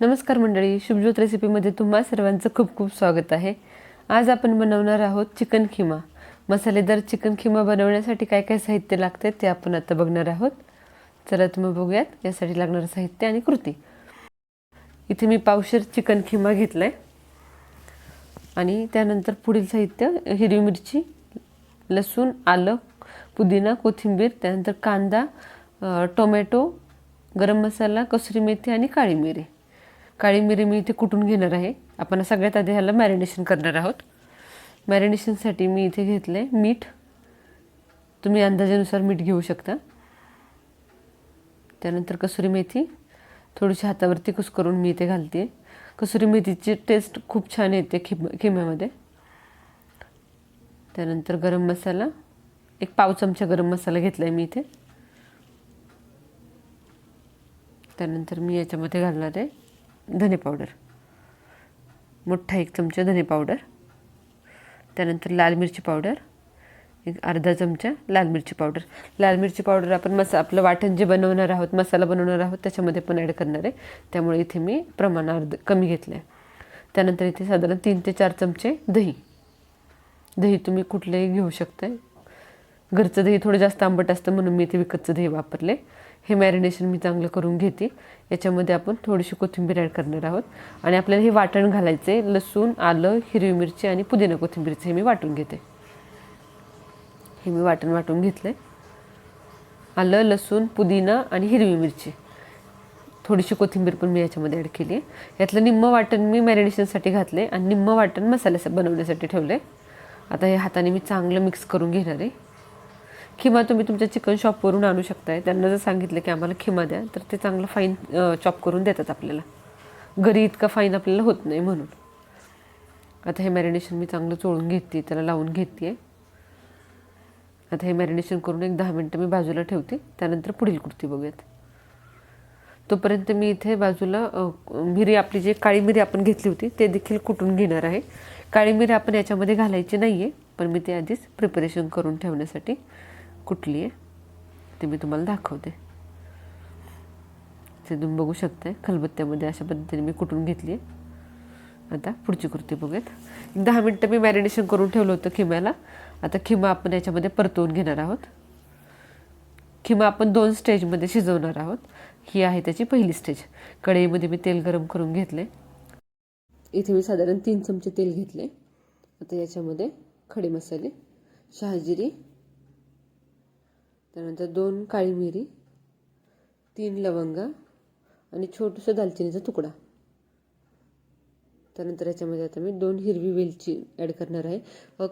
नमस्कार मंडळी शुभज्योत रेसिपीमध्ये तुम्हा सर्वांचं खूप खूप स्वागत आहे. आज आपण बनवणार आहोत चिकन खिमा. मसालेदार चिकन खिमा बनवण्यासाठी काय काय साहित्य लागते ते आपण आता बघणार आहोत. चला तुम्ही बघूयात यासाठी लागणारं साहित्य आणि कृती. इथे मी पावशेर चिकन खिमा घेतला आहे आणि त्यानंतर पुढील साहित्य हिरवी मिरची लसूण आलं पुदिना कोथिंबीर त्यानंतर कांदा टोमॅटो गरम मसाला कसुरी मेथी आणि काळी मिरी. काळी मिरी मी इथे कुटून घेणार आहे? आपण सगळ्यात आधी ह्याला मॅरिनेशन करणार आहोत. मॅरिनेशनसाठी मी इथे घेतलं आहे मीठ. तुम्ही अंदाजानुसार मीठ घेऊ शकता. त्यानंतर कसुरी मेथी. थोडीशी हातावरती कुस्करून मी इथे घालते. कसुरी मेथीची टेस्ट खूप छान येते खिम खिम्यामध्ये. त्यानंतर गरम मसाला. एक पाव चमचा गरम मसाला घेतला आहे मी इथे. त्यानंतर मी याच्यामध्ये घालणार आहे. धने पावडर मोठा एक चमचा धने पावडर त्यानंतर लाल मिरची पावडर एक अर्धा चमचा लाल मिरची पावडर लाल मिरची पावडर आपण मसा आपलं वाटण जे बनवणार आहोत मसाला बनवणार आहोत त्याच्यामध्ये पण ॲड करणार आहे. त्यामुळे इथे मी प्रमाण अर्ध कमी घेतलं आहे त्यानंतर इथे साधारण तीन ते चार चमचे दही. दही तुम्ही कुठलेही घेऊ शकताय. घरचं दही थोडं जास्त आंबट असतं म्हणून मी इथे विकतचं दही वापरले हे मॅरिनेशन मी चांगलं करून घेते. याच्यामध्ये आपण थोडीशी कोथिंबीर ॲड करणार आहोत. आणि आपल्याला हे वाटण घालायचे लसूण आलं हिरवी मिरची आणि पुदिना कोथिंबीरचं हे मी वाटून घेते. हे मी वाटण वाटून घेतलं आलं लसूण पुदिना आणि हिरवी मिरची. थोडीशी कोथिंबीर पण मी याच्यामध्ये ॲड केली आहे यातलं निम्म वाटण मी मॅरिनेशनसाठी घातले आणि निम्म वाटण मसाल्या बनवण्यासाठी ठेवलं आहे आता हे हाताने मी चांगलं मिक्स करून घेणार आहे. खिमा तुम्ही तुमच्या चिकन शॉपवरून आणू शकताय. त्यांना जर सांगितलं की आम्हाला खिमा द्या तर ते चांगलं फाईन चॉप करून देतात आपल्याला. घरी इतका फाईन आपल्याला होत नाही म्हणून. आता हे मॅरिनेशन मी चांगलं चोळून घेते त्याला लावून घेते आता हे मॅरिनेशन करून एक दहा मिनटं मी बाजूला ठेवते त्यानंतर पुढील कुर्ती बघूयात. तोपर्यंत मी इथे बाजूला मिरी आपली जी काळी मिरी आपण घेतली होती ते देखील कुटून घेणार आहे. काळी मिरी आपण याच्यामध्ये घालायची नाही आहे पण मी ते आधीच प्रिपरेशन करून ठेवण्यासाठी कुठली आहे ते मी तुम्हाला दाखवते. ते तुम्ही बघू शकताय खलबत्त्यामध्ये अशा पद्धतीने मी कुटून घेतली आहे. आता पुढची कृती बघूयात. एक दहा मिनटं मी मॅरिनेशन करून ठेवलं होतं खिम्याला. आता खिमा आपण याच्यामध्ये परतवून घेणार आहोत. खिमा आपण दोन स्टेजमध्ये शिजवणार आहोत. ही आहे त्याची पहिली स्टेज कढईमध्ये मी तेल गरम करून घेतले इथे मी साधारण तीन चमचे तेल घेतले आता याच्यामध्ये खडे मसाले शहाजिरी त्यानंतर दोन काळी मिरी तीन लवंगा आणि छोटंसं दालचिनीचा तुकडा. त्यानंतर याच्यामध्ये आता मी दोन हिरवी वेलची ॲड करणार आहे.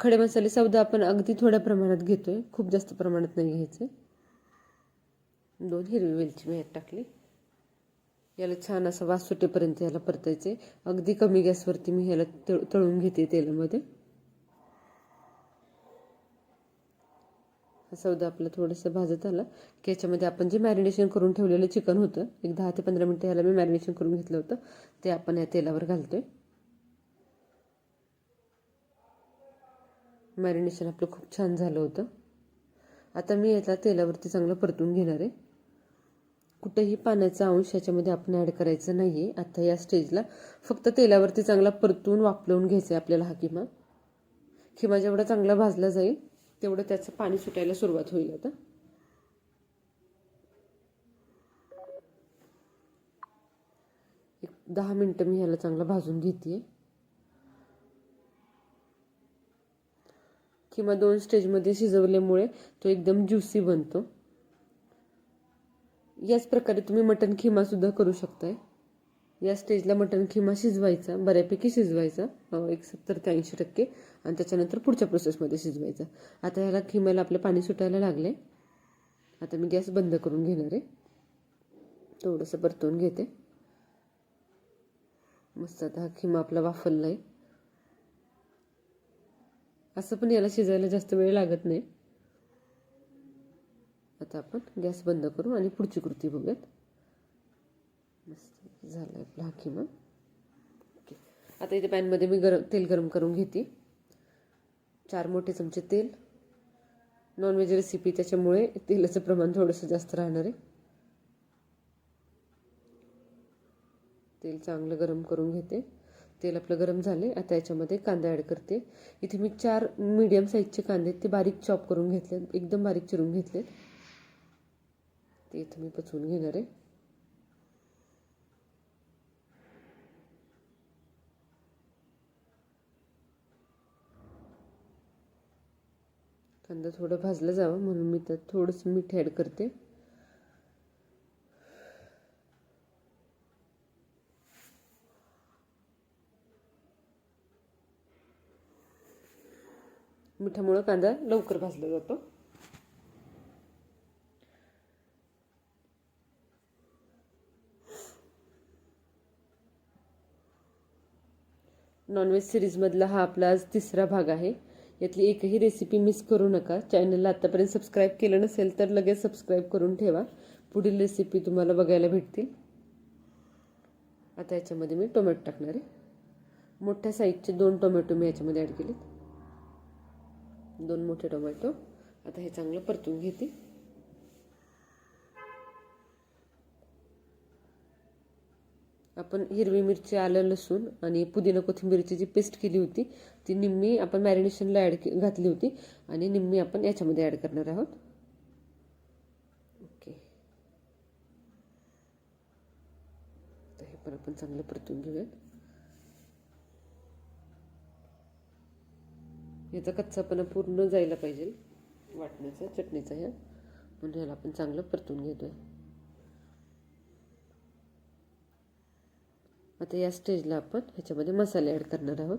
खडे मसाले सौदा आपण अगदी थोड्या प्रमाणात घेतो आहे खूप जास्त प्रमाणात नाही घ्यायचे. दोन हिरवी वेलची मी यात टाकली. याला छान असा वास सुटेपर्यंत याला परतायचे. अगदी कमी गॅसवरती मी ह्याला तळ तळून घेते तेलामध्ये. हा सौदा आपला थोडंसं भाजत आला की याच्यामध्ये आपण जे मॅरिनेशन करून ठेवलेलं चिकन होतं एक दहा ते पंधरा मिनटं ह्याला मी मॅरिनेशन करून घेतलं होतं ते आपण या तेलावर घालतो आहे मॅरिनेशन आपलं खूप छान झालं होतं. आता मी याला तेलावरती चांगलं परतून घेणार आहे. कुठेही पाण्याचा अंश याच्यामध्ये आपण ॲड करायचं नाही आहे आता या स्टेजला फक्त तेलावरती चांगला परतून वापरवून घ्यायचं आहे आपल्याला हा किमा. किमा जेवढा चांगला भाजला जाईल तेवढं त्याचं पाणी सुटायला सुरुवात होईल आता. एक दहा मिनटं मी ह्याला चांगलं भाजून घेते किंवा दोन स्टेजमध्ये शिजवल्यामुळे तो एकदम ज्युसी बनतो. याच प्रकारे तुम्ही मटन खिमासुद्धा करू शकताय. या स्टेजला मटन खिमा शिजवायचा बऱ्यापैकी शिजवायचा एक सत्तर ते ऐंशी टक्के. आणि त्याच्यानंतर पुढच्या प्रोसेसमध्ये शिजवायचा. आता ह्याला खिम्याला आपलं पाणी सुटायला लागले. आता मी गॅस बंद करून घेणार आहे. थोडंसं परतवून घेते. मस्त आता हा खिमा आपला वाफरला आहे असं पण याला शिजायला जास्त वेळ लागत नाही. आता आपण गॅस बंद करू आणि पुढची कृती बघूयात. मस्त. झालं आपला हा किमा ओके. आता इथे पॅनमध्ये मी गरम तेल गरम करून घेते. चार मोठे चमचे तेल. नॉनव्हेज रेसिपी त्याच्यामुळे तेलाचं प्रमाण थोडंसं जास्त राहणार आहे. तेल चांगलं गरम करून घेते. तेल आपलं गरम झाले आता याच्यामध्ये कांदा ॲड करते. इथे मी चार मीडियम साईजचे कांदे आहेत, ते बारीक चॉप करून घेतले एकदम बारीक चिरून घेतलेत. ते इथं मी पचवून घेणार आहे. कांदा थोडं भाजला जावं म्हणून मी त्यात थोडंसं मीठ ॲड करते. मिठामुळं कांदा लवकर भाजला जातो. नॉनव्हेज सिरीजमधला हा आपला आज तिसरा भाग आहे. यातली एकही रेसिपी मिस करू नका. चॅनलला आत्तापर्यंत सबस्क्राईब केलं नसेल तर लगेच सबस्क्राईब करून ठेवा. पुढील रेसिपी तुम्हाला बघायला भेटतील. आता याच्यामध्ये मी टोमॅटो टाकणार आहे. मोठ्या साईजचे दोन टोमॅटो मी याच्यामध्ये ॲड केलेत. दोन मोठे टोमॅटो आता हे चांगलं परतून घेते. आपण हिरवी मिरची आलं लसूण आणि पुदिना कोथिंबीरची जी पेस्ट केली होती ती निम्मी आपण मॅरिनेशनला ॲड घातली होती आणि निम्मी आपण याच्यामध्ये ॲड करणार आहोत. ओके. तर हे पण आपण चांगलं परतून घेऊयात. याचा कच्चापणा पूर्ण जायला पाहिजे. वाटण्याचा चटणीचा ह्या. म्हणून ह्याला आपण चांगलं परतून घेतोय. आता या स्टेजला आपण ह्याच्यामध्ये मसाले ॲड करणार आहोत.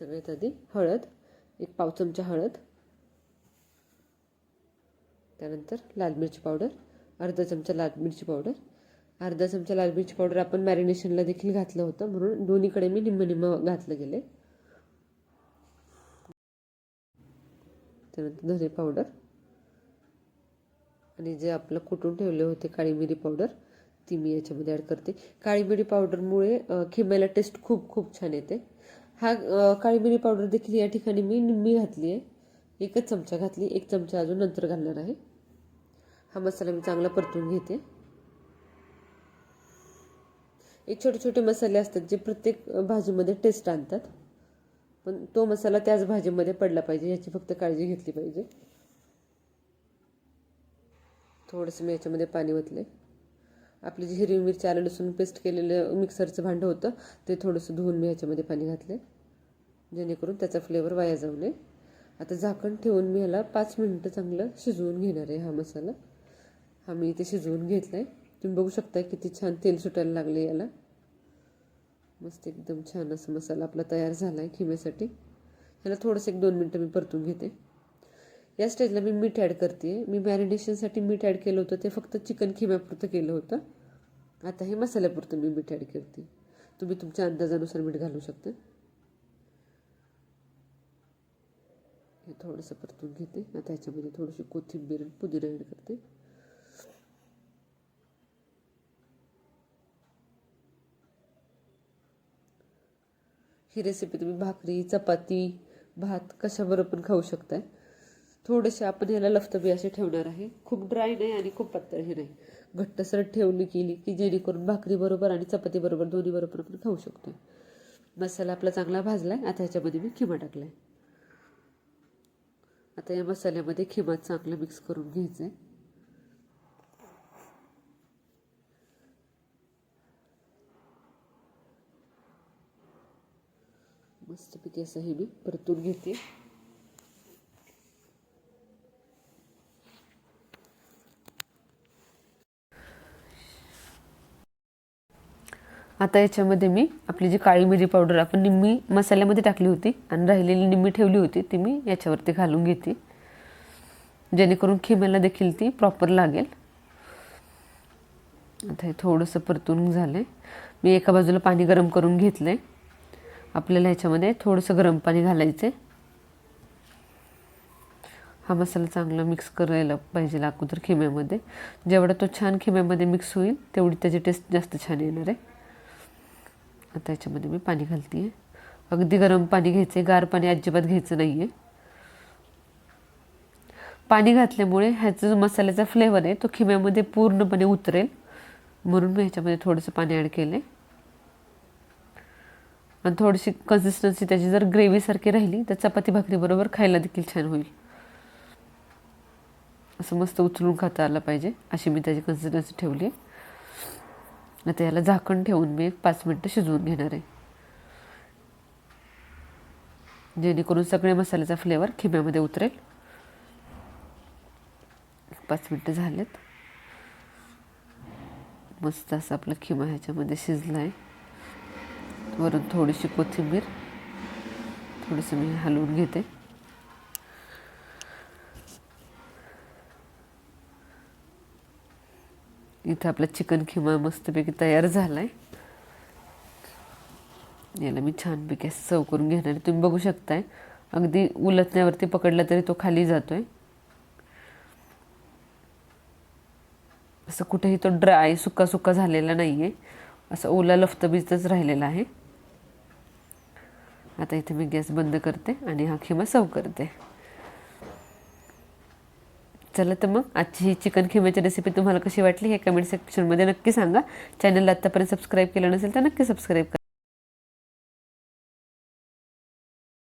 सगळ्यात आधी हळद एक पाव चमचा हळद त्यानंतर लाल मिरची पावडर अर्धा चमचा लाल मिरची पावडर. अर्धा चमचा लाल मिरची पावडर आपण मॅरिनेशनला देखील घातलं होतं म्हणून दोन्हीकडे मी निम्म निम्म घातलं गेले. त्यानंतर धने पावडर. आणि जे आपलं कुटून ठेवले होते काळी मिरी पावडर ती मी याच्यामध्ये ॲड करते. काळी मिरी पावडरमुळे खिम्याला टेस्ट खूप खूप छान येते. हा काळी मिरी पावडर देखील या ठिकाणी मी निम्मी घातली आहे एकच चमचा घातली एक चमचा अजून नंतर घालणार आहे. हा मसाला मी चांगला परतून घेते. एक छोटे छोटे मसाले असतात जे प्रत्येक भाजीमध्ये टेस्ट आणतात. पण तो मसाला त्याच भाजीमध्ये पडला पाहिजे याची फक्त काळजी घेतली पाहिजे. थोडंसं मी याच्यामध्ये पाणी ओतले आपली जी हिरवी मिरची आलं लसूण पेस्ट केलेलं मिक्सरचं भांडं होतं ते थोडंसं धुवून मी ह्याच्यामध्ये पाणी घातले जेणेकरून त्याचा फ्लेवर वाया जाऊ नये. आता झाकण ठेवून मी ह्याला पाच मिनटं चांगलं शिजवून घेणार आहे हा मसाला. हा मी इथे शिजवून घेतला आहे तुम्ही बघू शकता किती छान तेल सुटायला लागले याला. मस्त एकदम छान असं मसाला आपला तयार झाला आहे खिम्यासाठी ह्याला थोडंसं एक दोन मिनटं मी परतून घेते. या स्टेजला मी मीठ ॲड करते. मी मॅरिनेशनसाठी मीठ ॲड केलं होतं. ते फक्त चिकन खिम्यापुरतं केलं होतं. आता हे मसाल्यापुरतं मी मीठ ॲड करते. तुम्ही तुमच्या अंदाजानुसार मीठ घालू शकता. हे थोडंसं परतून घेते. आता ह्याच्यामध्ये थोडीशी कोथिंबीर आणि पुदिना ॲड करते. ही रेसिपी तुम्ही भाकरी चपाती भात कशाबरोबर पण खाऊ शकताय. थोडेसे आपण याला लफतबी असे ठेवणार आहे. खूप ड्राय नाही आणि खूप पातळ हे नाही. घट्टसर ठेवली केली की जेणेकरून भाकरीबरोबर आणि चपातीबरोबर दोन्हीबरोबर आपण खाऊ शकतो मसाला आपला चांगला भाजला आहे आता ह्याच्यामध्ये मी खिमा टाकला आहे आता या मसाल्यामध्ये खिमा चांगला मिक्स करून घ्यायचं आहे मस्तपैकी असं हे मी परतून घेते. आता याच्यामध्ये मी आपली जी काळी मिरी पावडर आपण निम्मी मसाल्यामध्ये टाकली होती आणि राहिलेली निम्मी ठेवली होती ती मी याच्यावरती घालून घेते. जेणेकरून खिम्याला देखील ती प्रॉपर लागेल. आता हे थोडंसं परतून झालं आहे मी एका बाजूला पाणी गरम करून घेतलं आहे आपल्याला ह्याच्यामध्ये थोडंसं गरम पाणी घालायचं आहे हा मसाला चांगला मिक्स करायला पाहिजे अगोदर खिम्यामध्ये. जेवढा तो छान खिम्यामध्ये मिक्स होईल तेवढी त्याची टेस्ट जास्त छान येणार आहे. आता याच्यामध्ये मी पाणी घालते आहे अगदी गरम पाणी घ्यायचं आहे गार पाणी अजिबात घ्यायचं नाही आहे पाणी घातल्यामुळे ह्याचा जो मसाल्याचा फ्लेवर आहे तो खिम्यामध्ये पूर्णपणे उतरेल. म्हणून मी ह्याच्यामध्ये थोडंसं पाणी ॲड केलं आहे आणि थोडीशी कन्सिस्टन्सी त्याची जर ग्रेव्हीसारखी राहिली तर चपाती भाकरीबरोबर खायला देखील छान होईल. असं मस्त उचलून खाता आलं पाहिजे अशी मी त्याची कन्सिस्टन्सी ठेवली आहे आता याला झाकण ठेवून मी एक पाच मिनटं शिजवून घेणार आहे. जेणेकरून सगळे मसाल्याचा फ्लेवर खिम्यामध्ये उतरेल. पाच मिनटं झालेत. मस्त असं आपलं खिमा ह्याच्यामध्ये शिजला आहे वरून थोडीशी कोथिंबीर. थोडंसं मी हलवून घेते. इथं आपला चिकन खिमा मस्तपैकी तयार झाला आहे याला मी छानपैकी असं सर्व करून घेणार आहे. तुम्ही बघू शकताय. अगदी उलटण्यावरती पकडला तरी तो खाली जातो आहे असं कुठेही तो ड्राय सुका सुका झालेला नाही आहे असं ओला लफतबीजच राहिलेला आहे. आता इथे मी गॅस बंद करते आणि हा खिमा सर्व करते. चला तर मग. आजची ही चिकन खिम्याची रेसिपी तुम्हाला कशी वाटली हे कमेंट सेक्शनमध्ये नक्की सांगा. चॅनलला आत्तापर्यंत सबस्क्राईब केलं नसेल तर नक्की सबस्क्राईब करा.